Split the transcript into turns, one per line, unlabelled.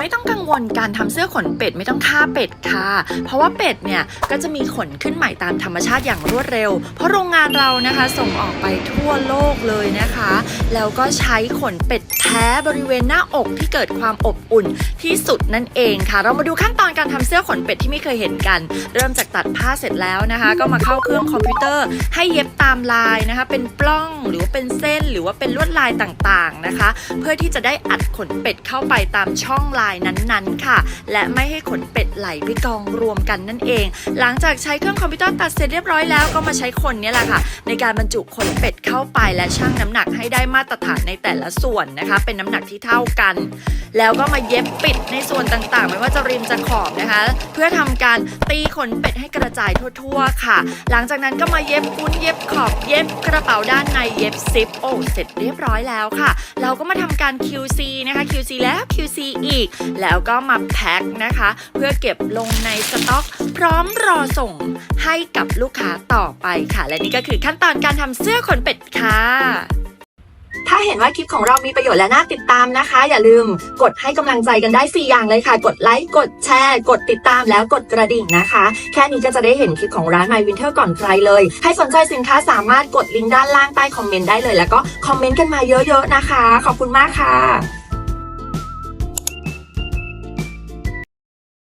ไม่ต้องกังวลการทำเสื้อขนเป็ดไม่ต้องฆ่าเป็ดค่ะ เพราะว่าเป็ดเนี่ยก็จะมีขนขึ้นใหม่ตามธรรมชาติอย่างรวดเร็ว เพราะโรงงานเรานะคะส่งออกไปทั่วโลกเลยนะคะ แล้วก็ใช้ขนเป็ดแท้บริเวณหน้าอกที่เกิดความอบอุ่นที่สุดนั่นเองค่ะ เรามาดูขั้นตอนการทำเสื้อขนเป็ดที่ไม่เคยเห็นกัน เริ่มจากตัดผ้าเสร็จแล้วนะคะ ก็มาเข้าเครื่องคอมพิวเตอร์ ให้เย็บตามลายนะคะ เป็นปล้องหรือว่าเป็นเส้นหรือว่าเป็นลวดลายต่างๆนะคะ เพื่อที่จะได้อัดขนเป็ดเข้าไปตามช่องลายนั้นๆค่ะ และไม่ให้ขนเป็ดไหลไปกองรวมกันนั่นเอง หลังจากใช้เครื่องคอมพิวเตอร์ตัดเสร็จเรียบร้อยแล้วก็มาใช้คนนี่แหละค่ะ ในการบรรจุขนเป็ดเข้าไปและชั่งน้ำหนักให้ได้มาตรฐานในแต่ละส่วนนะคะ เป็นน้ำหนักที่เท่ากัน แล้วก็มาเย็บปิดในส่วนต่างๆ ไม่ว่าจะริมจะขอบนะคะ เพื่อทำการตีขนเป็ดให้กระจายทั่วๆ ค่ะ หลังจากนั้นก็มาเย็บกุ้นเย็บขอบเย็บกระเป๋าด้านในเย็บซิปโอ้เสร็จเรียบร้อยแล้วค่ะ เราก็มาทำการ QC นะคะ QC แล้ว QC อีกแล้วก็มาแพ็คนะคะ เพื่อเก็บลงในสต็อก พร้อมรอส่งให้กับลูกค้าต่อไปค่ะ และนี่ก็คือขั้นตอนการทำเสื้อขนเป็ดค่ะถ้าเห็นว่าคลิปของเรามีประโยชน์และน่าติดตามนะคะ อย่าลืมกดให้กำลังใจกันได้ 4 อย่างเลยค่ะ กดไลค์กดแชร์ กดติดตามแล้วกดกระดิ่งนะคะ แค่นี้ก็จะได้เห็นคลิปของร้าน My Winter ก่อนใครเลยใครสนใจสินค้าสามารถกดลิงก์ด้านล่างใต้คอมเมนต์ได้เลย แล้วก็คอมเมนต์กันมาเยอะๆนะคะ ขอบคุณมากค่ะ